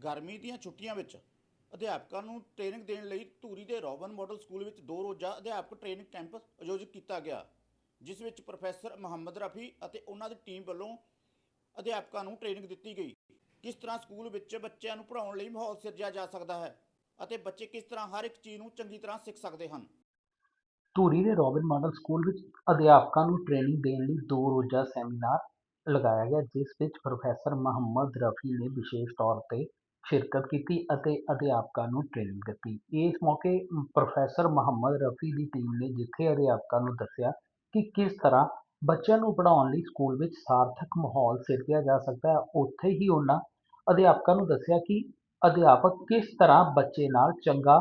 ਗਰਮੀ ਦੀਆਂ ਛੁੱਟੀਆਂ ਵਿੱਚ ਅਧਿਆਪਕਾਂ ਨੂੰ ਟ੍ਰੇਨਿੰਗ ਦੇਣ ਲਈ ਧੂਰੀ ਦੇ ਰੋਬਨ ਮਾਡਲ ਸਕੂਲ ਵਿੱਚ ਦੋ ਰੋਜ਼ਾ ਅਧਿਆਪਕ ਟ੍ਰੇਨਿੰਗ ਕੈਂਪ ਆਯੋਜਿਤ ਕੀਤਾ ਗਿਆ, ਜਿਸ ਵਿੱਚ ਪ੍ਰੋਫੈਸਰ ਮੁਹੰਮਦ ਰਫੀ ਅਤੇ ਉਹਨਾਂ ਦੀ ਟੀਮ ਵੱਲੋਂ ਅਧਿਆਪਕਾਂ ਨੂੰ ਟ੍ਰੇਨਿੰਗ ਦਿੱਤੀ ਗਈ। ਕਿਸ ਤਰ੍ਹਾਂ ਸਕੂਲ ਵਿੱਚ ਬੱਚਿਆਂ ਨੂੰ ਪੜ੍ਹਾਉਣ ਲਈ ਮਾਹੌਲ ਸਿਰਜਿਆ ਜਾ ਸਕਦਾ ਹੈ ਅਤੇ ਬੱਚੇ ਕਿਸ ਤਰ੍ਹਾਂ ਹਰ ਇੱਕ ਚੀਜ਼ ਨੂੰ ਚੰਗੀ ਤਰ੍ਹਾਂ ਸਿੱਖ ਸਕਦੇ ਹਨ? ਧੂਰੀ ਦੇ ਰੋਬਿਨ ਮਾਡਲ ਸਕੂਲ ਵਿੱਚ ਅਧਿਆਪਕਾਂ ਨੂੰ ਟ੍ਰੇਨਿੰਗ ਦੇਣ ਲਈ ਦੋ ਰੋਜ਼ਾ ਸੈਮੀਨਾਰ ਲਗਾਇਆ ਗਿਆ, ਜਿਸ ਵਿੱਚ ਪ੍ਰੋਫੈਸਰ ਮੁਹੰਮਦ ਰਫੀ ਨੇ ਵਿਸ਼ੇਸ਼ ਤੌਰ ਤੇ ਸ਼ਿਰਕਤ ਕੀਤੀ ਅਤੇ ਅਧਿਆਪਕਾਂ ਨੂੰ ਟ੍ਰੇਨਿੰਗ ਦਿੱਤੀ। ਇਸ ਮੌਕੇ ਪ੍ਰੋਫੈਸਰ ਮੁਹੰਮਦ ਰਫੀ ਦੀ ਟੀਮ ਨੇ ਜਿੱਥੇ ਅਧਿਆਪਕਾਂ ਨੂੰ ਦੱਸਿਆ ਕਿ ਕਿਸ ਤਰ੍ਹਾਂ ਬੱਚਿਆਂ ਨੂੰ ਪੜ੍ਹਾਉਣ ਲਈ ਸਕੂਲ ਵਿੱਚ ਸਾਰਥਕ ਮਾਹੌਲ ਸਿਰਜਿਆ ਜਾ ਸਕਦਾ ਹੈ, ਉੱਥੇ ਹੀ ਉਹਨਾਂ ਅਧਿਆਪਕਾਂ ਨੂੰ ਦੱਸਿਆ ਕਿ ਅਧਿਆਪਕ ਕਿਸ ਤਰ੍ਹਾਂ ਬੱਚੇ ਨਾਲ ਚੰਗਾ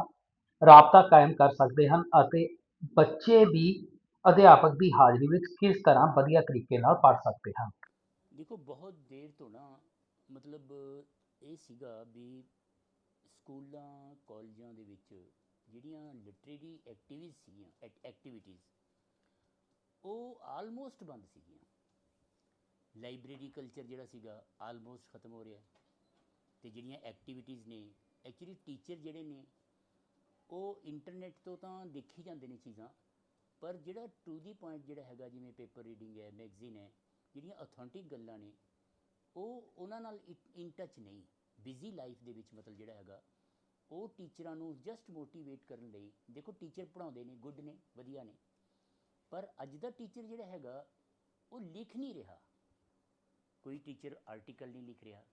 ਰਾਬਤਾ ਕਾਇਮ ਕਰ ਸਕਦੇ ਹਨ ਅਤੇ ਬੱਚੇ ਵੀ ਅਧਿਆਪਕ ਦੀ ਹਾਜ਼ਰੀ ਵਿੱਚ ਕਿਸ ਤਰ੍ਹਾਂ ਵਧੀਆ ਤਰੀਕੇ ਨਾਲ ਪੜ੍ਹ ਸਕਦੇ ਹਨ। ਦੇਖੋ, ਬਹੁਤ ਦੇਰ ਤੋਂ ਨਾ ਮਤਲਬ ਇਹ ਸੀਗਾ ਵੀ ਸਕੂਲਾਂ, ਕਾਲਜਾਂ ਦੇ ਵਿੱਚ ਜਿਹੜੀਆਂ ਲਿਟਰੇਰੀ ਐਕਟੀਵਿਟੀਜ਼ ਸੀਗੀਆਂ ਐਕਟੀਵਿਟੀਜ਼ ਉਹ ਆਲਮੋਸਟ ਬੰਦ ਸੀਗੀਆਂ। ਲਾਇਬ੍ਰੇਰੀ ਕਲਚਰ ਜਿਹੜਾ ਸੀਗਾ ਆਲਮੋਸਟ ਖਤਮ ਹੋ ਰਿਹਾ ਤੇ ਜਿਹੜੀਆਂ ਐਕਟੀਵਿਟੀਜ਼ ਨੇ ਐਕਚੁਅਲੀ ਟੀਚਰ ਜਿਹੜੇ ਨੇ, ਉਹ ਇੰਟਰਨੈਟ ਤੋਂ ਤਾਂ ਦੇਖੀ ਜਾਂਦੇ ਨੇ ਚੀਜ਼ਾਂ, ਪਰ ਜਿਹੜਾ ਟੂ ਦੀ ਪੁਆਇੰਟ ਜਿਹੜਾ ਹੈਗਾ, ਜਿਵੇਂ ਪੇਪਰ ਰੀਡਿੰਗ ਹੈ ਮੈਗਜ਼ੀਨ ਹੈ, ਜਿਹੜੀਆਂ ਅਥੈਂਟਿਕ ਗੱਲਾਂ ਨੇ ਉਹ ਉਹਨਾਂ ਨਾਲ ਇਨ ਟੱਚ ਨਹੀਂ ਬਿਜ਼ੀ ਲਾਈਫ ਦੇ ਵਿੱਚ ਮਤਲਬ ਜਿਹੜਾ ਹੈਗਾ, ਉਹ ਟੀਚਰਾਂ ਨੂੰ ਜਸਟ ਮੋਟੀਵੇਟ ਕਰਨ ਲਈ, ਦੇਖੋ ਟੀਚਰ ਪੜਾਉਂਦੇ ਨੇ ਗੁੱਡ ਨੇ, ਵਧੀਆ ਨੇ, ਪਰ ਅੱਜ ਦਾ ਟੀਚਰ ਜਿਹੜਾ ਹੈਗਾ, ਉਹ ਲਿਖ ਨਹੀਂ ਰਿਹਾ। ਕੋਈ ਟੀਚਰ ਆਰਟੀਕਲ ਨਹੀਂ ਲਿਖ ਰਿਹਾ।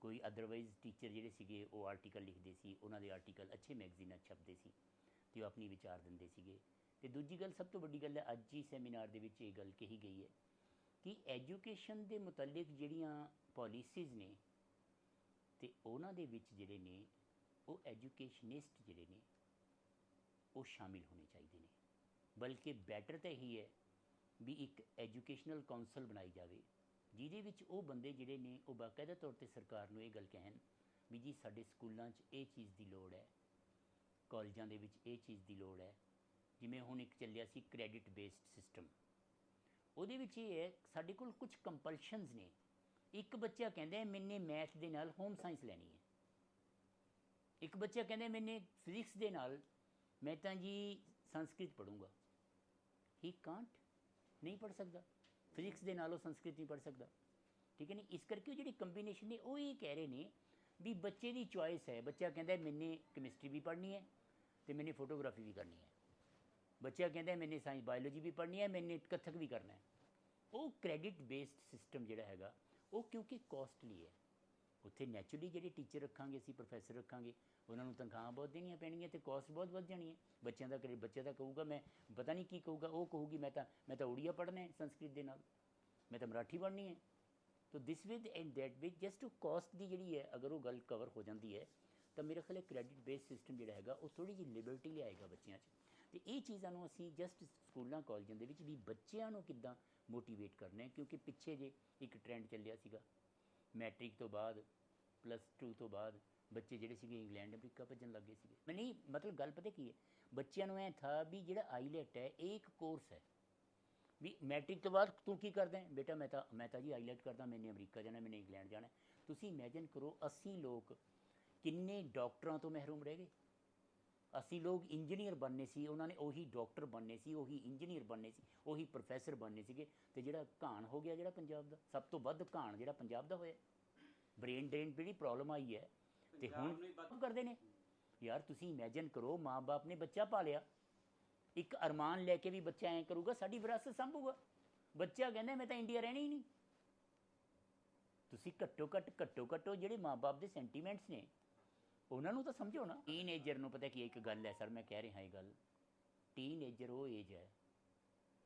ਕੋਈ ਅਦਰਵਾਈਜ਼ ਟੀਚਰ ਜਿਹੜੇ ਸੀਗੇ, ਉਹ ਆਰਟੀਕਲ ਲਿਖਦੇ ਸੀ, ਉਹਨਾਂ ਦੇ ਆਰਟੀਕਲ ਅੱਛੇ ਮੈਗਜ਼ੀਨਾਂ 'ਚ ਛਪਦੇ ਸੀ, ਤੇ ਉਹ ਆਪਣੀ ਵਿਚਾਰ ਦਿੰਦੇ ਸੀਗੇ। ਤੇ ਦੂਜੀ ਗੱਲ, ਸਭ ਤੋਂ ਵੱਡੀ ਗੱਲ ਹੈ, ਅੱਜ ਹੀ ਸੈਮੀਨਾਰ ਦੇ ਵਿੱਚ ਇਹ ਗੱਲ ਕਹੀ ਗਈ ਹੈ ਕਿ ਐਜੂਕੇਸ਼ਨ ਦੇ ਮੁਤਲਕ ਜਿਹੜੀਆਂ ਪਾਲਿਸੀਜ਼ ਨੇ ਤੇ ਉਹਨਾਂ ਦੇ ਵਿੱਚ ਜਿਹੜੇ ਨੇ, ਉਹ ਐਜੂਕੇਸ਼ਨਿਸਟ ਜਿਹੜੇ ਨੇ, ਉਹ ਸ਼ਾਮਿਲ ਹੋਣੇ ਚਾਹੀਦੇ ਨੇ। ਬਲਕਿ ਬੈਟਰ ਤਾਂ ਇਹੀ ਹੈ ਵੀ ਇੱਕ ਐਜੂਕੇਸ਼ਨਲ ਕਾਉਂਸਲ ਬਣਾਈ ਜਾਵੇ, ਜਿਹਦੇ ਵਿੱਚ ਉਹ ਬੰਦੇ ਜਿਹੜੇ ਨੇ, ਉਹ ਬਾਕਾਇਦਾ ਤੌਰ ਤੇ ਸਰਕਾਰ ਨੂੰ ਇਹ ਗੱਲ ਕਹਿਣ ਵੀ ਜੀ ਸਾਡੇ ਸਕੂਲਾਂ 'ਚ ਇਹ ਚੀਜ਼ ਦੀ ਲੋੜ ਹੈ, ਕਾਲਜਾਂ ਦੇ ਵਿੱਚ ਇਹ ਚੀਜ਼ ਦੀ ਲੋੜ ਹੈ। ਜਿਵੇਂ ਹੁਣ ਇੱਕ ਚੱਲਿਆ ਸੀ ਕ੍ਰੈਡਿਟ ਬੇਸਡ ਸਿਸਟਮ ਉਹਦੇ ਵਿੱਚ ਇਹ ਹੈ, ਸਾਡੇ ਕੋਲ ਕੁਝ ਕੰਪਲਸ਼ਨਸ ਨੇ। ਇੱਕ ਬੱਚਾ ਕਹਿੰਦਾ ਮੈਨੇ ਮੈਥ ਦੇ ਨਾਲ ਹੋਮ ਸਾਇੰਸ ਲੈਣੀ ਹੈ। ਇੱਕ ਬੱਚਾ ਕਹਿੰਦਾ ਮੈਨੇ ਫਿਜ਼ਿਕਸ ਦੇ ਨਾਲ ਮੈਂ ਤਾਂ ਜੀ ਸੰਸਕ੍ਰਿਤ ਪੜੂੰਗਾ ਹੀ ਕਾਂਟ ਨਹੀਂ ਪੜ ਸਕਦਾ। ਫਿਜ਼ਿਕਸ ਦੇ ਨਾਲ ਉਹ ਸੰਸਕ੍ਰਿਤ ਨਹੀਂ ਪੜ ਸਕਦਾ। ਠੀਕ ਹੈ ਨਹੀਂ ਇਸ ਕਰਕੇ ਉਹ ਜਿਹੜੀ ਕੰਬੀਨੇਸ਼ਨ ਨੇ, ਉਹ ਇਹ ਕਹਿ ਰਹੇ ਨੇ ਵੀ ਬੱਚੇ ਦੀ ਚੁਆਇਸ ਹੈ। ਬੱਚਾ ਕਹਿੰਦਾ ਮੈਨੇ ਕੈਮਿਸਟਰੀ ਵੀ ਪੜ੍ਹਨੀ ਹੈ ਤੇ ਮੈਨੇ ਫੋਟੋਗ੍ਰਾਫੀ ਵੀ ਕਰਨੀ ਹੈ। ਬੱਚਾ ਕਹਿੰਦਾ ਮੈਨੇ ਸਾਇੰਸ ਬਾਇਓਲੋਜੀ ਵੀ ਪੜ੍ਹਨੀ ਹੈ ਮੈਨੇ ਕਥਕ ਵੀ ਕਰਨਾ ਹੈ ਉਹ ਕ੍ਰੈਡਿਟ ਬੇਸਡ ਸਿਸਟਮ ਜਿਹੜਾ ਹੈਗਾ ਉਹ ਕਿਉਂਕਿ ਕਾਸਟਲੀ ਹੈ ਉੱਥੇ ਨੈਚੁਰਲੀ ਜਿਹੜੇ ਟੀਚਰ ਰੱਖਾਂਗੇ ਅਸੀਂ ਪ੍ਰੋਫੈਸਰ ਰੱਖਾਂਗੇ ਉਹਨਾਂ ਨੂੰ ਤਨਖਾਹਾਂ ਬਹੁਤ ਦੇਣੀਆਂ ਪੈਣਗੀਆਂ ਤੇ ਕਾਸਟ ਬਹੁਤ ਵੱਧ ਜਾਣੀ ਹੈ ਬੱਚਿਆਂ ਦਾ ਕਰੇ ਬੱਚਾ ਤਾਂ ਕਹੂਗਾ ਮੈਂ ਪਤਾ ਨਹੀਂ ਕੀ ਕਹੂਗਾ ਉਹ ਕਹੂਗੀ ਮੈਂ ਤਾਂ ਮੈਂ ਤਾਂ ਉੜੀਆ ਪੜ੍ਹਨਾ ਹੈ ਸੰਸਕ੍ਰਿਤ ਦੇ ਨਾਲ ਮੈਂ ਤਾਂ ਮਰਾਠੀ ਪੜ੍ਹਨੀ ਹੈ ਤੋ this with and that with just to caste ਦੀ ਜਿਹੜੀ ਹੈ ਅਗਰ ਉਹ ਗੱਲ ਕਵਰ ਹੋ ਜਾਂਦੀ ਹੈ ਤਾਂ ਮੇਰੇ ਖਿਆਲ ਕ੍ਰੈਡਿਟ ਬੇਸਡ ਸਿਸਟਮ ਜਿਹੜਾ ਹੈਗਾ ਉਹ ਥੋੜੀ ਜਿਹੀ ਲਿਬਰਟੀ ਲਿਆਏਗਾ ਬੱਚਿਆਂ 'ਚ ਤੇ ਇਹ ਚੀਜ਼ਾਂ ਨੂੰ ਅਸੀਂ ਜਸਟ ਸਕੂਲਾਂ, ਕਾਲਜਾਂ ਦੇ ਵਿੱਚ ਵੀ ਬੱਚਿਆਂ ਨੂੰ ਕਿੱਦਾਂ ਮੋਟੀਵੇਟ ਕਰਨਾ ਹੈ, ਕਿਉਂਕਿ ਪਿੱਛੇ ਜੇ ਇੱਕ ਟ੍ਰੈਂਡ ਚੱਲਿਆ ਸੀਗਾ ਮੈਟ੍ਰਿਕ ਤੋਂ ਬਾਅਦ ਪਲੱਸ 2 ਤੋਂ ਬਾਅਦ ਬੱਚੇ ਜਿਹੜੇ ਸੀਗੇ ਇੰਗਲੈਂਡ, ਅਮਰੀਕਾ ਭੱਜਣ ਲੱਗੇ ਸੀਗੇ। ਮੈਂ ਨਹੀਂ, ਮਤਲਬ ਗੱਲ ਪਤਾ ਕੀ ਹੈ? ਬੱਚਿਆਂ ਨੂੰ ਐ ਥਾ ਵੀ ਜਿਹੜਾ ਆਈਲੈਟ ਹੈ, ਇਹ ਇੱਕ ਕੋਰਸ ਹੈ। ਵੀ ਮੈਟ੍ਰਿਕ ਤੋਂ ਬਾਅਦ ਤੂੰ ਕੀ ਕਰਦਾ ਹੈ? ਬੇਟਾ ਮੈਂ ਤਾਂ ਮੈਂ ਤਾਂ ਜੀ ਆਈਲੈਟ ਕਰਦਾ, ਮੈਨੇ ਅਮਰੀਕਾ ਜਾਣਾ, ਮੈਨੇ ਇੰਗਲੈਂਡ ਜਾਣਾ ਤੁਸੀਂ ਇਮੇਜਿਨ ਕਰੋ 80 ਲੋਕ ਕਿੰਨੇ ਡਾਕਟਰਾਂ ਤੋਂ ਮਹਿਰੂਮ ਰਹਿ ਗਏ। ਅਸੀਂ ਲੋਕ ਇੰਜੀਨੀਅਰ ਬਣਨੇ ਸੀ ਉਹਨਾਂ ਨੇ ਉਹੀ ਡਾਕਟਰ ਬਣਨੇ ਸੀ ਉਹੀ ਇੰਜੀਨੀਅਰ ਬਣਨੇ ਸੀ ਉਹੀ ਪ੍ਰੋਫੈਸਰ ਬਣਨੇ ਸੀਗੇ ਤੇ ਜਿਹੜਾ ਘਾਣ ਹੋ ਗਿਆ ਜਿਹੜਾ ਪੰਜਾਬ ਦਾ ਸਭ ਤੋਂ ਵੱਧ ਘਾਣ ਜਿਹੜਾ ਪੰਜਾਬ ਦਾ ਹੋਇਆ। ਬ੍ਰੇਨ ਡਰੇਨ ਜਿਹੜੀ ਪ੍ਰੋਬਲਮ ਆਈ ਹੈ ਤੇ ਹੁਣ ਕਰਦੇ ਨੇ। ਯਾਰ ਤੁਸੀਂ ਇਮੇਜਿਨ ਕਰੋ ਮਾਂ-ਬਾਪ ਨੇ ਬੱਚਾ ਪਾਲਿਆ ਇੱਕ ਅਰਮਾਨ ਲੈ ਕੇ ਵੀ ਬੱਚਾ ਐਂ ਕਰੂਗਾ ਸਾਡੀ ਵਿਰਾਸਤ ਸੰਭੂਗਾ। ਬੱਚਾ ਕਹਿੰਦਾ ਮੈਂ ਤਾਂ ਇੰਡੀਆ ਰਹਿਣਾ ਹੀ ਨਹੀਂ। ਤੁਸੀਂ ਘੱਟੋ ਘੱਟ ਘੱਟੋ ਘੱਟੋ ਜਿਹੜੇ ਮਾਂ-ਬਾਪ ਦੇ ਸੈਂਟੀਮੈਂਟਸ ਨੇ ਉਹਨਾਂ ਨੂੰ ਤਾਂ ਸਮਝੋ ਨਾ ਟੀਨੇਜਰ ਨੂੰ ਪਤਾ ਕੀ ਇੱਕ ਗੱਲ ਹੈ, ਸਰ, ਮੈਂ ਕਹਿ ਰਿਹਾ ਇਹ ਗੱਲ। ਟੀਨੇਜਰ ਉਹ ਏਜ ਹੈ,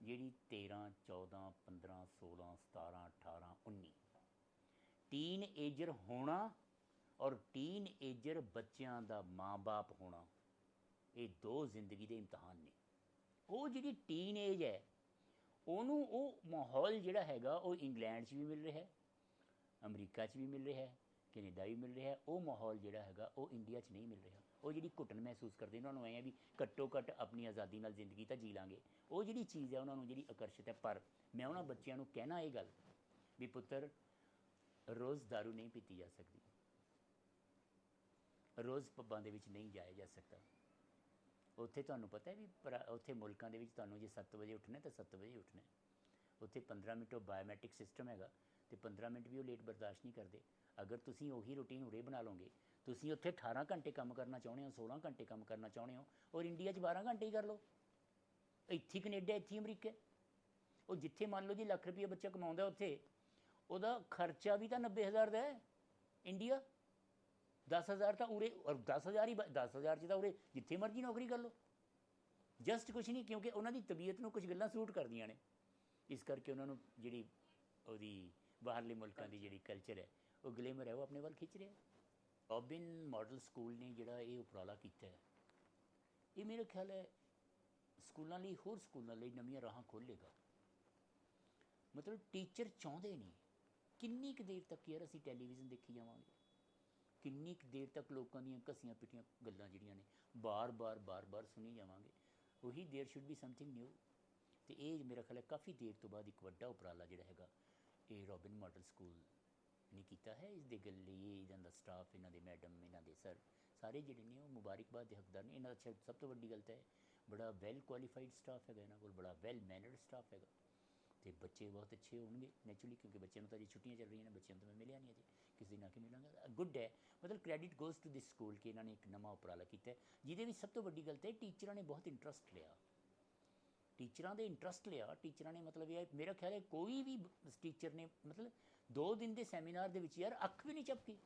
ਜਿਹੜੀ 13 14 15 16 17 18 19 ਟੀਨ ਏਜਰ ਹੋਣਾ ਔਰ ਟੀਨ ਏਜਰ ਬੱਚਿਆਂ ਦਾ ਮਾਂ-ਬਾਪ ਹੋਣਾ, ਇਹ ਦੋ ਜ਼ਿੰਦਗੀ ਦੇ ਇਮਤਿਹਾਨ ਨੇ। ਉਹ ਜਿਹੜੀ ਟੀਨ ਏਜ ਹੈ, ਉਹਨੂੰ ਉਹ ਮਾਹੌਲ ਜਿਹੜਾ ਹੈਗਾ, ਉਹ ਇੰਗਲੈਂਡ 'ਚ ਵੀ ਮਿਲ ਰਿਹਾ ਹੈ, ਅਮਰੀਕਾ 'ਚ ਵੀ ਮਿਲ ਰਿਹਾ ਹੈ ਕੈਨੇਡਾ ਵੀ ਮਿਲ ਰਿਹਾ ਹੈ ਉਹ ਮਾਹੌਲ ਜਿਹੜਾ ਹੈਗਾ, ਉਹ ਇੰਡੀਆ 'ਚ ਨਹੀਂ ਮਿਲ ਰਿਹਾ। ਉਹ ਜਿਹੜੀ ਘੁੱਟਣ ਮਹਿਸੂਸ ਕਰਦੇ ਉਹਨਾਂ ਨੂੰ ਐਂ ਵੀ ਘੱਟੋ ਘੱਟ ਆਪਣੀ ਆਜ਼ਾਦੀ ਨਾਲ ਜ਼ਿੰਦਗੀ ਤਾਂ ਜੀ ਲਾਂਗੇ। ਉਹ ਜਿਹੜੀ ਚੀਜ਼ ਹੈ ਉਹਨਾਂ ਨੂੰ ਜਿਹੜੀ ਆਕਰਸ਼ਿਤ ਹੈ, ਪਰ ਮੈਂ ਉਹਨਾਂ ਬੱਚਿਆਂ ਨੂੰ ਕਹਿਣਾ ਇਹ ਗੱਲ ਵੀ ਪੁੱਤਰ, ਰੋਜ਼ दारू ਨਹੀਂ ਪੀਤੀ ਜਾ ਸਕਦੀ। ਰੋਜ਼ ਪੱਬਾਂ ਦੇ ਵਿੱਚ ਨਹੀਂ ਜਾਇਆ ਜਾ ਸਕਦਾ। ਉੱਥੇ ਤੁਹਾਨੂੰ ਪਤਾ ਹੈ ਵੀ ਪਰ ਉੱਥੇ ਮੁਲਕਾਂ ਦੇ ਵਿੱਚ ਤੁਹਾਨੂੰ ਜੇ 7 ਵਜੇ ਉੱਠਣਾ ਤਾਂ 7 ਵਜੇ ਉੱਠਣਾ ਉੱਥੇ 15 ਮਿੰਟ ਬਾਇਓਮੈਟ੍ਰਿਕ ਸਿਸਟਮ ਹੈਗਾ। ਤੇ 15 ਮਿੰਟ ਵੀ ਉਹ ਲੇਟ ਬਰਦਾਸ਼ਤ ਨਹੀਂ ਕਰਦੇ। ਅਗਰ ਤੁਸੀਂ ਉਹੀ ਰੂਟੀਨ ਉਰੇ ਬਣਾ ਲਓਗੇ, ਤੁਸੀਂ ਉੱਥੇ 18 ਘੰਟੇ ਕੰਮ ਕਰਨਾ ਚਾਹੁੰਦੇ ਹੋ 16 ਘੰਟੇ ਕੰਮ ਕਰਨਾ ਚਾਹੁੰਦੇ ਹੋ, ਔਰ ਇੰਡੀਆ 'ਚ 12 ਘੰਟੇ ਹੀ ਕਰ ਲਓ। ਇੱਥੇ ਹੀ ਕੈਨੇਡਾ, ਇੱਥੇ ਅਮਰੀਕਾ। ਉਹ ਜਿੱਥੇ ਮੰਨ ਲਓ ਜੀ ਲੱਖ ਰੁਪਏ ਬੱਚਾ ਕਮਾਉਂਦਾ ਉੱਥੇ, ਉਹਦਾ ਖਰਚਾ ਵੀ ਤਾਂ 90000 ਦਾ ਹੈ। ਇੰਡੀਆ? 10000 ਤਾਂ ਉਰੇ, ਔਰ 10000 ਹੀ 10000 ਚ ਤਾਂ ਉਰੇ ਜਿੱਥੇ ਮਰਜ਼ੀ ਨੌਕਰੀ ਕਰ ਲਓ। ਜਸਟ ਕੁਛ ਨਹੀਂ, ਕਿਉਂਕਿ ਉਹਨਾਂ ਦੀ ਤਬੀਅਤ ਨੂੰ ਕੁਝ ਗੱਲਾਂ ਸੂਟ ਕਰਦੀਆਂ ਨੇ। ਇਸ ਕਰਕੇ ਉਹਨਾਂ ਨੂੰ ਜਿਹੜੀ ਉਹਦੀ ਬਾਹਰਲੇ ਮੁਲਕਾਂ ਦੀ ਜਿਹੜੀ ਕਲਚਰ ਹੈ, ਉਹ ਗਲੇਮਰ ਹੈ, ਉਹ ਆਪਣੇ ਵੱਲ ਖਿੱਚ ਰਿਹਾ ਓਬਿਨ ਮਾਡਲ ਸਕੂਲ ਨੇ ਜਿਹੜਾ ਇਹ ਉਪਰਾਲਾ ਕੀਤਾ ਹੈ, ਇਹ ਮੇਰੇ ਖਿਆਲ ਹੈ ਸਕੂਲਾਂ ਲਈ, ਹੋਰ ਸਕੂਲਾਂ ਲਈ ਨਵੀਆਂ ਰਾਹਾਂ ਖੋਲੇਗਾ ਮਤਲਬ ਟੀਚਰ ਚਾਹੁੰਦੇ ਨੇ ਕਿੰਨੀ ਕੁ ਦੇਰ ਤੱਕ ਯਾਰ ਅਸੀਂ ਟੈਲੀਵਿਜ਼ਨ ਦੇਖੀ ਜਾਵਾਂਗੇ? ਕਿੰਨੀ ਕੁ ਦੇਰ ਤੱਕ ਲੋਕਾਂ ਦੀਆਂ ਘਸੀਆਂ ਪਿੱਟੀਆਂ ਗੱਲਾਂ ਜਿਹੜੀਆਂ ਨੇ ਬਾਰ-ਬਾਰ ਬਾਰ-ਬਾਰ ਸੁਣੀ ਜਾਵਾਂਗੇ? ਉਹੀ ਦੇਰ ਸ਼ੁੱਡ ਬੀ ਸਮਥਿੰਗ ਨਿਊ ਤੇ ਇਹ ਮੇਰਾ ਖਿਆਲ ਹੈ ਕਾਫੀ ਦੇਰ ਤੋਂ ਬਾਅਦ ਇੱਕ ਵੱਡਾ ਉਪਰਾਲਾ ਜਿਹੜਾ ਹੈਗਾ ਇਹ ਰੋਬਿਨ ਮਾਡਲ ਸਕੂਲ ਨੇ ਕੀਤਾ ਹੈ। ਇਸ ਦੇ ਗੱਲ ਲਈ ਇਹਨਾਂ ਦਾ ਸਟਾਫ ਇਹਨਾਂ ਦੇ ਮੈਡਮ ਇਹਨਾਂ ਦੇ ਸਰ ਸਾਰੇ ਜਿਹੜੇ ਨੇ ਉਹ ਮੁਬਾਰਕਬਾਦ ਦੇ ਹੱਕਦਾਰ ਨੇ। ਇਹਨਾਂ ਦਾ ਸਭ ਤੋਂ ਵੱਡੀ ਗੱਲ ਹੈ ਬੜਾ ਵੈਲ ਕੁਆਲੀਫਾਈਡ ਸਟਾਫ ਹੈਗਾ ਇਹਨਾਂ ਕੋਲ, ਬੜਾ ਵੈਲ ਮੈਨਰਡ ਸਟਾਫ ਹੈਗਾ। ਤੇ ਬੱਚੇ ਬਹੁਤ ਅੱਛੇ ਹੋਣਗੇ ਨੈਚੁਰਲੀ ਕਿਉਂਕਿ ਬੱਚਿਆਂ ਨੂੰ ਤਾਂ ਜੀ ਛੁੱਟੀਆਂ ਚੱਲ ਰਹੀਆਂ ਨੇ, ਬੱਚਿਆਂ ਤੋਂ ਮੈਂ ਮਿਲਿਆ ਨਹੀਂ ਅਜੇ। ਕਿਸੇ ਦਿਨ ਆ ਕੇ ਮਿਲਾਂਗਾ? ਗੁੱਡ ਹੈ। ਮਤਲਬ credit goes to this school ਕਿ ਇਹਨਾਂ ਨੇ ਇੱਕ ਨਵਾਂ ਉਪਰਾਲਾ ਕੀਤਾ ਜਿਹਦੇ ਵਿੱਚ ਸਭ ਤੋਂ ਵੱਡੀ ਗੱਲ ਤਾਂ ਟੀਚਰਾਂ ਨੇ ਬਹੁਤ ਇੰਟਰਸਟ ਲਿਆ। ਟੀਚਰਾਂ ਦੇ ਇੰਟਰਸਟ ਲਿਆ, ਟੀਚਰਾਂ ਨੇ ਮਤਲਬ ਇਹ ਮੇਰਾ ਖਿਆਲ ਹੈ ਕੋਈ ਵੀ ਟੀਚਰ ਨੇ, ਮਤਲਬ 2 ਦਿਨ ਦੇ ਸੈਮੀਨਾਰ ਦੇ ਵਿੱਚ ਯਾਰ ਅੱਖ ਵੀ ਨਹੀਂ ਚਪਕੀ।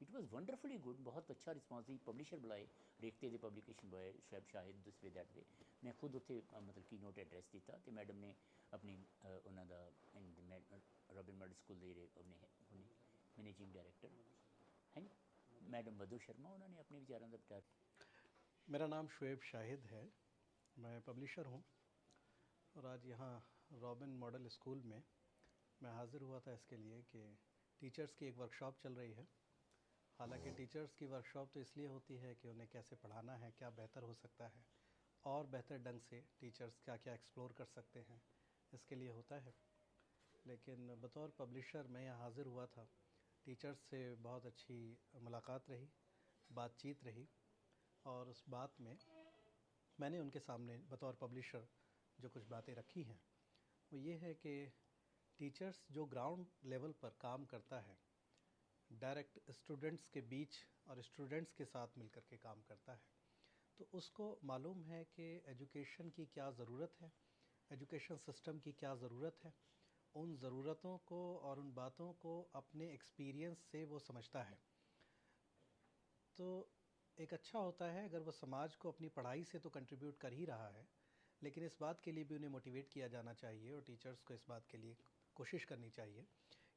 ਇਟ ਵਾਸ ਵੰਡਰਫੁਲੀ ਗੁੱਡ ਬਹੁਤ ਅੱਛਾ ਰਿਸਪਾਂਸ ਸੀ ਪਬਲਿਸ਼ਰ ਬੁਲਾਏ, ਰੇਖਤੇ ਦੇ ਪਬਲੀਕੇਸ਼ਨ ਬੁਲਾਏ, ਸ਼ੈਬ ਸ਼ਾਹਿਦ ਦਿਸ ਵੇ ਦੈਟ ਵੇ ਮੈਂ ਖੁਦ ਉੱਥੇ ਮਤਲਬ ਕੀ ਨੋਟ ਐਡਰੈਸ ਦਿੱਤਾ ਤੇ ਮੈਡਮ ਨੇ ਆਪਣੀ ਉਹਨਾਂ ਦਾ ਰੋਬਿਨ ਮਰਡ ਸਕੂਲ ਦੇ ਜਿਹੜੇ ਮੈਨੇਜਿੰਗ ਡਾਇਰੈਕਟਰ ਹੈ ਮੈਡਮ ਮਧੂ ਸ਼ਰਮਾ ਉਹਨਾਂ ਨੇ ਆਪਣੇ ਵਿਚਾਰਾਂ ਦਾ ਪ੍ਰਚਾਰ ਮੇਰਾ ਨਾਮ ਸ਼ੁਏਬ ਸ਼ਾਹਿਦ ਹੈ। मैं पब्लिशर हूँ और आज यहाँ रॉबिन मॉडल स्कूल में मैं हाज़िर हुआ था इसके लिए कि टीचर्स की एक वर्कशॉप चल रही है। हालाँकि टीचर्स की वर्कशॉप तो इसलिए होती है कि उन्हें कैसे पढ़ाना है, क्या बेहतर हो सकता है और बेहतर ढंग से टीचर्स क्या क्या एक्सप्लोर कर सकते हैं, इसके लिए होता है। लेकिन बतौर पब्लिशर मैं यहाँ हाज़िर हुआ था। टीचर्स से बहुत अच्छी मुलाकात रही, बातचीत रही और उस बात में मैंने उनके सामने बतौर पब्लिशर जो कुछ बातें रखी हैं, वो ये है कि टीचर्स जो ग्राउंड लेवल पर काम करता है, डायरेक्ट स्टूडेंट्स के बीच और स्टूडेंट्स के साथ मिलकर के काम करता है। तो उसको मालूम है कि एजुकेशन की क्या ज़रूरत है, एजुकेशन सिस्टम की क्या ज़रूरत है, उन ज़रूरतों को और उन बातों को अपने एक्सपीरियंस से वो समझता है। तो एक अच्छा होता है अगर वो समाज को अपनी पढ़ाई से तो कंट्रीब्यूट कर ही रहा है, लेकिन इस बात के लिए भी उन्हें मोटिवेट किया जाना चाहिए और टीचर्स को इस बात के लिए कोशिश करनी चाहिए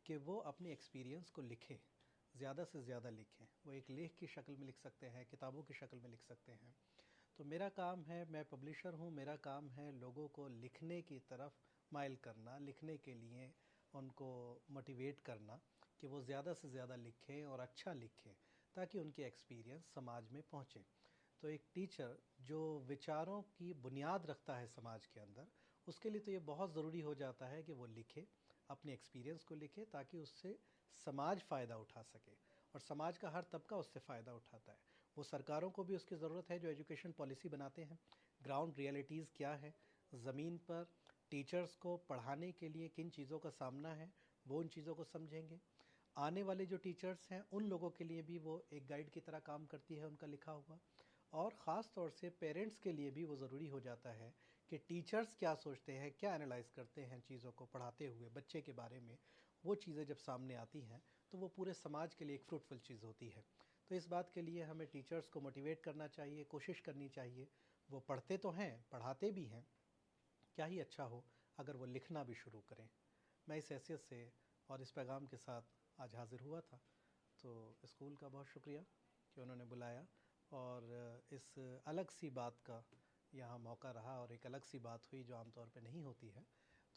कि वो अपने एक्सपीरियंस को लिखें, ज़्यादा से ज़्यादा लिखें। वो एक लेख की शक्ल में लिख सकते हैं, किताबों की शक्ल में लिख सकते हैं। तो मेरा काम है, मैं पब्लिशर हूँ, मेरा काम है लोगों को लिखने की तरफ़ माइल करना, लिखने के लिए उनको मोटिवेट करना कि वो ज़्यादा से ज़्यादा लिखें और अच्छा लिखें। ताकि उनके एक्सपीरियंस समाज में पहुँचे। तो एक टीचर जो विचारों की बुनियाद रखता है समाज के अंदर, उसके लिए तो ये बहुत ज़रूरी हो जाता है कि वो लिखे, अपने एक्सपीरियंस को लिखे ताकि उससे समाज फ़ायदा उठा सके। और समाज का हर तबका उससे फ़ायदा उठाता है। वो सरकारों को भी उसकी ज़रूरत है जो एजुकेशन पॉलिसी बनाते हैं। ग्राउंड रियलिटीज़ क्या है? ज़मीन पर टीचर्स को पढ़ाने के लिए किन चीज़ों का सामना है, वो उन चीज़ों को समझेंगे। आने वाले जो टीचर्स हैं, उन लोगों के लिए भी वो एक गाइड की तरह काम करती है, उनका लिखा हुआ। और ख़ास तौर से पेरेंट्स के लिए भी वो ज़रूरी हो जाता है कि टीचर्स क्या सोचते हैं, क्या एनालाइज करते हैं चीज़ों को पढ़ाते हुए, बच्चे के बारे में। वो चीज़ें जब सामने आती हैं तो वो पूरे समाज के लिए एक फ्रूटफुल चीज़ होती है। तो इस बात के लिए हमें टीचर्स को मोटिवेट करना चाहिए, कोशिश करनी चाहिए। वो पढ़ते तो हैं, पढ़ाते भी हैं। क्या ही अच्छा हो अगर वो लिखना भी शुरू करें। मैं इस हैसियत से और इस पैगाम के साथ आज हाज़िर हुआ था। तो स्कूल का बहुत शुक्रिया कि उन्होंने बुलाया और इस अलग सी बात का यहाँ मौका रहा और एक अलग सी बात हुई जो आमतौर पर नहीं होती है।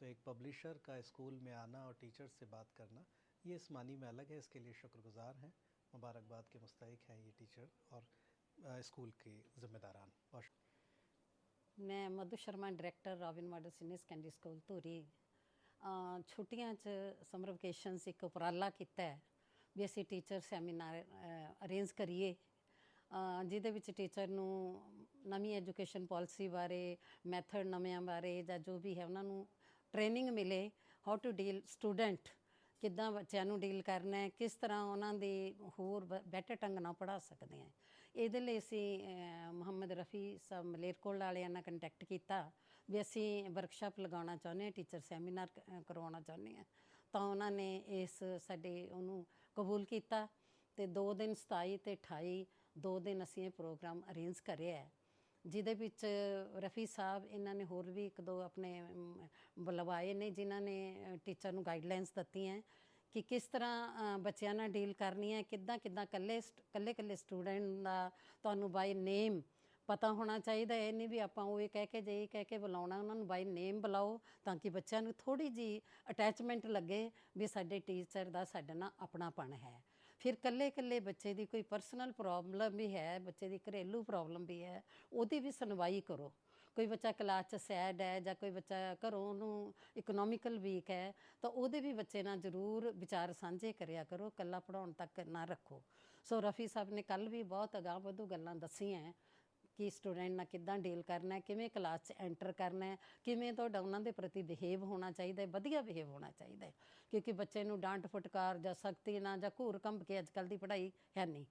तो एक पब्लिशर का स्कूल में आना और टीचर से बात करना, ये इस मानी में अलग है, इसके लिए शुक्रगुजार हैं। मुबारकबाद के मुस्तक हैं ये टीचर और स्कूल के ज़िम्मेदारान। मैं Madhu Sharma director Robin model senior secondary school Turi ਛੁੱਟੀਆਂ 'ਚ ਸਮਰ ਵਕੇਸ਼ਨਸ ਇੱਕ ਉਪਰਾਲਾ ਕੀਤਾ ਹੈ ਵੀ ਅਸੀਂ ਟੀਚਰ ਸੈਮੀਨਾਰ ਅਰੇਂਜ ਕਰੀਏ। ਜਿਹਦੇ ਵਿੱਚ ਟੀਚਰ ਨੂੰ ਨਵੀਂ ਐਜੂਕੇਸ਼ਨ ਪਾਲਿਸੀ ਬਾਰੇ ਮੈਥਡ ਨਵਿਆਂ ਬਾਰੇ ਜਾਂ ਜੋ ਵੀ ਹੈ, ਉਹਨਾਂ ਨੂੰ ਟ੍ਰੇਨਿੰਗ ਮਿਲੇ। ਹਾਊ ਟੂ ਡੀਲ ਸਟੂਡੈਂਟ ਕਿੱਦਾਂ ਬੱਚਿਆਂ ਨੂੰ ਡੀਲ ਕਰਨਾ ਹੈ, ਕਿਸ ਤਰ੍ਹਾਂ ਉਹਨਾਂ ਦੇ ਹੋਰ ਬੈਟਰ ਢੰਗ ਨਾਲ ਪੜ੍ਹਾ ਸਕਦੇ ਹਾਂ। ਇਹਦੇ ਲਈ ਅਸੀਂ ਮੁਹੰਮਦ ਰਫੀ ਸਾਹਿਬ ਮਲੇਰਕੋਲ ਵਾਲਿਆਂ ਨਾਲ ਕੰਟੈਕਟ ਕੀਤਾ। ਵੀ ਅਸੀਂ ਵਰਕਸ਼ਾਪ ਲਗਾਉਣਾ ਚਾਹੁੰਦੇ ਹਾਂ ਟੀਚਰ ਸੈਮੀਨਾਰ ਕਰਵਾਉਣਾ ਚਾਹੁੰਦੇ ਹਾਂ। ਤਾਂ ਉਹਨਾਂ ਨੇ ਇਸ ਸਾਡੇ ਉਹਨੂੰ ਕਬੂਲ ਕੀਤਾ ਤੇ 2 ਦਿਨ 27 ਤੇ 28 ਦੋ ਦਿਨ ਅਸੀਂ ਇਹ ਪ੍ਰੋਗਰਾਮ ਅਰੇਂਜ ਕਰਿਆ ਜਿਹਦੇ ਵਿੱਚ ਰਫੀ ਸਾਹਿਬ ਇਹਨਾਂ ਨੇ ਹੋਰ ਵੀ ਇੱਕ ਦੋ ਆਪਣੇ ਬੁਲਵਾਏ ਨੇ, ਜਿਨ੍ਹਾਂ ਨੇ ਟੀਚਰ ਨੂੰ ਗਾਈਡਲਾਈਨਸ ਦਿੱਤੀਆਂ ਕਿ ਕਿਸ ਤਰ੍ਹਾਂ ਬੱਚਿਆਂ ਨਾਲ ਡੀਲ ਕਰਨੀ ਹੈ ਕਿੱਦਾਂ ਕਿੱਦਾਂ ਕੱਲੇ ਕੱਲੇ ਕੱਲੇ ਸਟੂਡੈਂਟ ਦਾ ਤੁਹਾਨੂੰ ਬਾਈ ਨੇਮ ਪਤਾ ਹੋਣਾ ਚਾਹੀਦਾ ਇਹ ਨਹੀਂ ਵੀ ਆਪਾਂ ਉਹ ਇਹ ਕਹਿ ਕੇ ਜੇ ਇਹ ਕਹਿ ਕੇ ਬੁਲਾਉਣਾ ਉਹਨਾਂ ਨੂੰ, ਬਾਈ ਨੇਮ ਬੁਲਾਓ ਤਾਂ ਕਿ ਬੱਚਿਆਂ ਨੂੰ ਥੋੜੀ ਜੀ ਅਟੈਚਮੈਂਟ ਲੱਗੇ ਵੀ ਸਾਡੇ ਟੀਚਰ ਦਾ ਸਾਡੇ ਨਾਲ ਆਪਣਾਪਣ ਹੈ। ਫਿਰ ਕੱਲੇ ਕੱਲੇ ਬੱਚੇ ਦੀ ਕੋਈ ਪਰਸਨਲ ਪ੍ਰੋਬਲਮ ਵੀ ਹੈ, ਬੱਚੇ ਦੀ ਘਰੇਲੂ ਪ੍ਰੋਬਲਮ ਵੀ ਹੈ, ਉਹਦੀ ਵੀ ਸੁਣਵਾਈ ਕਰੋ। ਕੋਈ ਬੱਚਾ ਕਲਾਸ 'ਚ ਸੈਡ ਹੈ ਜਾਂ ਕੋਈ ਬੱਚਾ ਘਰੋਂ ਉਹਨੂੰ ਇਕਨੋਮਿਕਲ ਵੀਕ ਹੈ, ਤਾਂ ਉਹਦੇ ਵੀ ਬੱਚੇ ਨਾਲ ਜ਼ਰੂਰ ਵਿਚਾਰ ਸਾਂਝੇ ਕਰਿਆ ਕਰੋ ਕੱਲਾ ਪੜਾਉਣ ਤੱਕ ਨਾ ਰੱਖੋ। ਸੋ ਰਫੀ ਸਾਹਿਬ ਨੇ ਕੱਲ ਵੀ ਬਹੁਤ ਅਗਾਂਹ ਵਧੂ ਗੱਲਾਂ ਦੱਸੀਆਂ ਕਿ ਸਟੂਡੈਂਟ ਨਾਲ ਕਿੱਦਾਂ ਡੀਲ ਕਰਨਾ ਹੈ, ਕਿਵੇਂ ਕਲਾਸ 'ਚ ਐਂਟਰ ਕਰਨਾ ਹੈ, ਕਿਵੇਂ ਤੁਹਾਡਾ ਉਹਨਾਂ ਦੇ ਪ੍ਰਤੀ ਬਿਹੇਵ ਹੋਣਾ ਚਾਹੀਦਾ ਹੈ, ਵਧੀਆ ਬਿਹੇਵ ਹੋਣਾ ਚਾਹੀਦਾ ਹੈ। ਕਿਉਂਕਿ ਬੱਚੇ ਨੂੰ ਡਾਂਟ ਫਟਕਾਰ ਜਾਂ ਸਖਤੀ ਨਾਲ ਜਾਂ ਘੂਰ ਕੰਬ ਕੇ ਅੱਜ ਕੱਲ੍ਹ ਦੀ ਪੜ੍ਹਾਈ ਹੈ ਨਹੀਂ।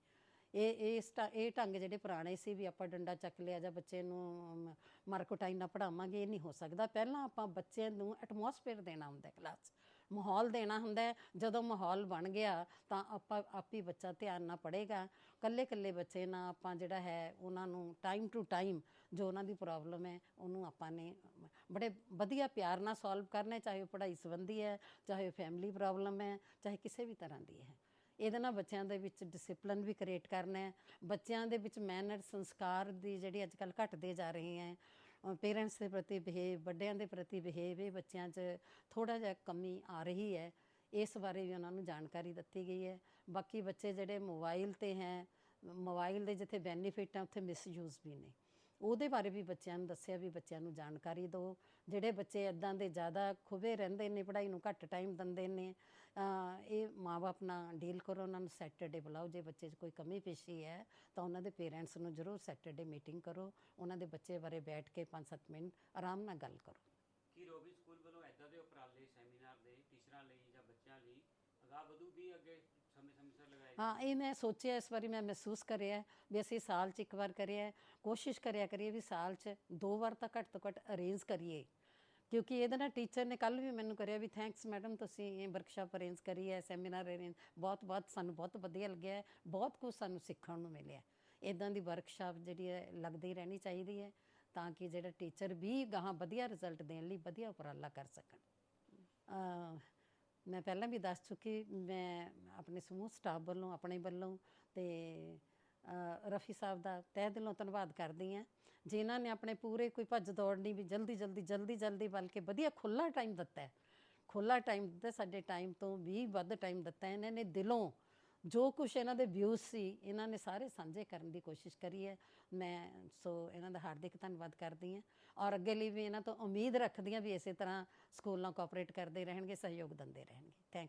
ਇਹ ਇਸ ਢ- ਇਹ ਢੰਗ ਜਿਹੜੇ ਪੁਰਾਣੇ ਸੀ ਵੀ ਆਪਾਂ ਡੰਡਾ ਚੱਕ ਲਿਆ ਜਾਂ ਬੱਚੇ ਨੂੰ ਮਾਰਕੋਟਾਈ ਨਾਲ ਪੜਾਵਾਂਗੇ ਇਹ ਨਹੀਂ ਹੋ ਸਕਦਾ। ਪਹਿਲਾਂ ਆਪਾਂ ਬੱਚਿਆਂ ਨੂੰ ਐਟਮੋਸਫੇਅਰ ਦੇਣਾ ਹੁੰਦਾ ਕਲਾਸ 'ਚ। ਮਾਹੌਲ ਦੇਣਾ ਹੁੰਦਾ ਜਦੋਂ ਮਾਹੌਲ ਬਣ ਗਿਆ ਤਾਂ ਆਪਾਂ ਆਪੀ ਬੱਚਾ ਧਿਆਨ ਨਾਲ ਪੜ੍ਹੇਗਾ। ਕੱਲੇ ਕੱਲੇ ਬੱਚੇ ਨਾਲ ਆਪਾਂ ਜਿਹੜਾ ਹੈ ਉਹਨਾਂ ਨੂੰ ਟਾਈਮ ਟੂ ਟਾਈਮ ਜੋ ਉਹਨਾਂ ਦੀ ਪ੍ਰੋਬਲਮ ਹੈ, ਉਹਨੂੰ ਆਪਾਂ ਨੇ ਬੜੇ ਵਧੀਆ ਪਿਆਰ ਨਾਲ ਸੋਲਵ ਕਰਨਾ ਚਾਹੇ ਉਹ ਪੜ੍ਹਾਈ ਸੰਬੰਧੀ ਹੈ, ਚਾਹੇ ਉਹ ਫੈਮਿਲੀ ਪ੍ਰੋਬਲਮ ਹੈ, ਚਾਹੇ ਕਿਸੇ ਵੀ ਤਰ੍ਹਾਂ ਦੀ ਹੈ। ਇਹਦੇ ਨਾਲ ਬੱਚਿਆਂ ਦੇ ਵਿੱਚ ਡਿਸਪਲਿਨ ਵੀ ਕ੍ਰੀਏਟ ਕਰਨਾ ਹੈ। ਬੱਚਿਆਂ ਦੇ ਵਿੱਚ ਮੈਨਰ ਸੰਸਕਾਰ ਦੀ ਜਿਹੜੀ ਅੱਜ ਕੱਲ੍ਹ ਘਟਦੇ ਜਾ ਰਹੇ ਹੈ ਪੇਰੈਂਟਸ ਦੇ ਪ੍ਰਤੀ ਬਿਹੇਵ ਵੱਡਿਆਂ ਦੇ ਪ੍ਰਤੀ ਬਿਹੇਵ ਇਹ ਬੱਚਿਆਂ 'ਚ ਥੋੜਾ ਜਿਹਾ ਕਮੀ ਆ ਰਹੀ ਹੈ। ਇਸ ਬਾਰੇ ਵੀ ਉਹਨਾਂ ਨੂੰ ਜਾਣਕਾਰੀ ਦਿੱਤੀ ਗਈ ਹੈ। ਬਾਕੀ ਬੱਚੇ ਜਿਹੜੇ ਮੋਬਾਈਲ ਤੇ ਹੈ ਮੋਬਾਈਲ ਦੇ ਜਿੱਥੇ ਬੈਨੀਫਿਟ ਹੈ, ਉੱਥੇ ਮਿਸਯੂਜ਼ ਵੀ ਨੇ। ਉਹਦੇ ਬਾਰੇ ਵੀ ਬੱਚਿਆਂ ਨੂੰ ਦੱਸਿਆ ਵੀ ਬੱਚਿਆਂ ਨੂੰ ਜਾਣਕਾਰੀ ਦਿਓ। ਜਿਹੜੇ ਬੱਚੇ ਇਦਾਂ ਦੇ ਜ਼ਿਆਦਾ ਖੁਬੇ ਰਹਿੰਦੇ ਨੇ, ਪੜ੍ਹਾਈ ਨੂੰ ਘੱਟ ਟਾਈਮ ਦਿੰਦੇ ਨੇ ਅਹ ਇਹ ਮਾਪੇ ਨਾਲ ਡੀਲ ਕਰੋ, ਉਹਨਾਂ ਨੂੰ ਸੈਟਰਡੇ ਬੁਲਾਓ। ਜੇ ਬੱਚੇ 'ਚ ਕੋਈ ਕਮੀ ਪੇਸ਼ੀ ਹੈ, ਤਾਂ ਉਹਨਾਂ ਦੇ ਪੇਰੈਂਟਸ ਨੂੰ ਜ਼ਰੂਰ ਸੈਟਰਡੇ ਮੀਟਿੰਗ ਕਰੋ। ਉਹਨਾਂ ਦੇ ਬੱਚੇ ਬਾਰੇ ਬੈਠ ਕੇ 5-7 ਮਿੰਟ ਆਰਾਮ ਨਾਲ ਗੱਲ ਕਰੋ। ਕੀ ਰੋਬੀ ਸਕੂਲ ਵੱਲੋਂ ਐਦਾਂ ਦੇ ਉਪਰਾਲੇ, ਸੈਮੀਨਾਰ ਦੇ ਟੀਚਰਾਂ ਲਈ ਜਾਂ ਬੱਚਿਆਂ ਲਈ ਅਗਾਹ ਵਧੂ ਵੀ ਅੱਗੇ? ਹਾਂ, ਇਹ ਮੈਂ ਸੋਚਿਆ ਇਸ ਵਾਰੀ ਮੈਂ ਮਹਿਸੂਸ ਕਰਿਆ ਵੀ ਅਸੀਂ ਸਾਲ 'ਚ ਇੱਕ ਵਾਰ ਕਰਿਆ ਕੋਸ਼ਿਸ਼ ਕਰਿਆ ਕਰੀਏ ਵੀ ਸਾਲ 'ਚ ਦੋ ਵਾਰ ਤਾਂ ਘੱਟ ਤੋਂ ਘੱਟ ਅਰੇਂਜ ਕਰੀਏ। ਕਿਉਂਕਿ ਇਹਦੇ ਨਾਲ ਟੀਚਰ ਨੇ ਕੱਲ ਵੀ ਮੈਨੂੰ ਕਰਿਆ ਵੀ ਥੈਂਕਸ ਮੈਡਮ ਤੁਸੀਂ ਇਹ ਵਰਕਸ਼ਾਪ ਅਰੇਂਜ ਕਰੀ ਹੈ ਸੈਮੀਨਾਰ ਅਰੇਂਜ ਬਹੁਤ ਬਹੁਤ ਸਾਨੂੰ ਬਹੁਤ ਵਧੀਆ ਲੱਗਿਆ ਬਹੁਤ ਕੁਝ ਸਾਨੂੰ ਸਿੱਖਣ ਨੂੰ ਮਿਲਿਆ ਇਦਾਂ ਦੀ ਵਰਕਸ਼ਾਪ ਜਿਹੜੀ ਹੈ, ਲੱਗਦੀ ਰਹਿਣੀ ਚਾਹੀਦੀ ਹੈ ਤਾਂ ਕਿ ਜਿਹੜਾ ਟੀਚਰ ਵੀ ਗਾਹਾਂ ਵਧੀਆ ਰਿਜ਼ਲਟ ਦੇਣ ਲਈ ਵਧੀਆ ਉਪਰਾਲਾ ਕਰ ਸਕਣ। ਮੈਂ ਪਹਿਲਾਂ ਵੀ ਦੱਸ ਚੁੱਕੀ, ਮੈਂ ਆਪਣੇ ਸਮੂਹ ਸਟਾਫ ਵੱਲੋਂ, ਆਪਣੇ ਵੱਲੋਂ ਤੇ ਰਫੀ ਸਾਹਿਬ ਦਾ ਤਹਿ ਦਿਲੋਂ ਧੰਨਵਾਦ ਕਰਦੀ ਹਾਂ। ਜਿਨ੍ਹਾਂ ਨੇ ਆਪਣੇ ਪੂਰੇ ਕੋਈ ਭੱਜ ਦੌੜ ਨਹੀਂ ਵੀ ਜਲਦੀ ਜਲਦੀ ਜਲਦੀ ਜਲਦੀ, ਬਲਕਿ ਵਧੀਆ ਖੁੱਲਾ ਟਾਈਮ ਦਿੱਤਾ ਹੈ। ਖੁੱਲਾ ਟਾਈਮ ਦਿੱਤਾ ਸਾਡੇ ਟਾਈਮ ਤੋਂ ਵੀ ਵੱਧ ਟਾਈਮ ਦਿੱਤਾ ਇਹਨਾਂ ਨੇ ਦਿਲੋਂ ਜੋ ਕੁਝ ਇਹਨਾਂ ਦੇ ਵਿਊਜ਼ ਸੀ, ਇਹਨਾਂ ਨੇ ਸਾਰੇ ਸਾਂਝੇ ਕਰਨ ਦੀ ਕੋਸ਼ਿਸ਼ ਕਰੀ ਹੈ। ਮੈਂ, ਸੋ ਇਹਨਾਂ ਦਾ ਹਾਰਦਿਕ ਧੰਨਵਾਦ ਕਰਦੀ ਹਾਂ। ਔਰ ਅੱਗੇ ਲਈ ਵੀ ਇਹਨਾਂ ਤੋਂ ਉਮੀਦ ਰੱਖਦੀ ਹਾਂ ਵੀ ਇਸੇ ਤਰ੍ਹਾਂ ਸਕੂਲ ਨਾਲ ਕੋਆਪਰੇਟ ਕਰਦੇ ਰਹਿਣਗੇ, ਸਹਿਯੋਗ ਦਿੰਦੇ ਰਹਿਣਗੇ। ਥੈਂਕ